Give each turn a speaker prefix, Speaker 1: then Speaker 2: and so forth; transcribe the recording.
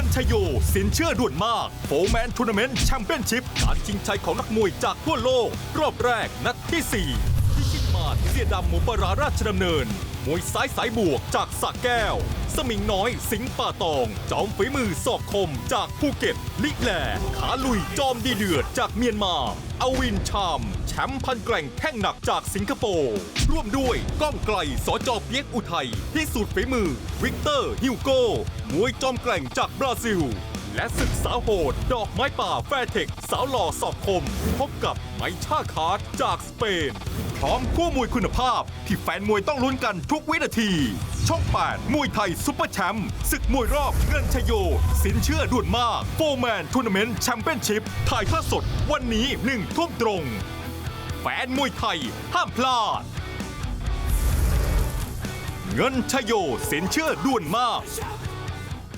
Speaker 1: งินชโย สินเชื่อด่วนมากโฟร์แมนทัวร์นาเมนต์แชมเปี้ยนชิพการชิงชัยของนักมวยจากทั่วโลก รอบแรกนัดที่ 4าศเสียดำหมูปราราชดำเนิน มวยซ้ายสายบวกจากสระแก้ว สมิงน้อยสิงห์ป่าตอง จอมฝีมือศอกคมจากภูเก็ต ลิแลขาลุยจอมดีเดือดจากเมียนมา อวินชาม แชมป์พันแกร่งแท่งหนักจากสิงคโปร์ร่วมด้วยก้องไกลสจเปียกอุทัยที่สุดฝีมือ วิกเตอร์ฮิวโก้มวยจอมแกร่งจากบราซิล และศึกสาวโหด ดอกไม้ป่าแฟร์เทค สาวหล่อสอบคม พบกับไมชาคาร์ดจากสเปน พร้อมคู่มวยคุณภาพ ที่แฟนมวยต้องลุ้นกันทุกวินาที ช่อง8มวยไทยซุปเปอร์แชมป์ศึกมวยรอบเงินชโย สินเชื่อด่วนมากโฟร์แมนทัวร์นาเมนต์แชมเปี้ยนชิพถ่ายทอดสดวันนี้หนึ่งทุ่มตรง แฟนมวยไทยห้ามพลาดเงินชโยสินเชื่อด่วนมาก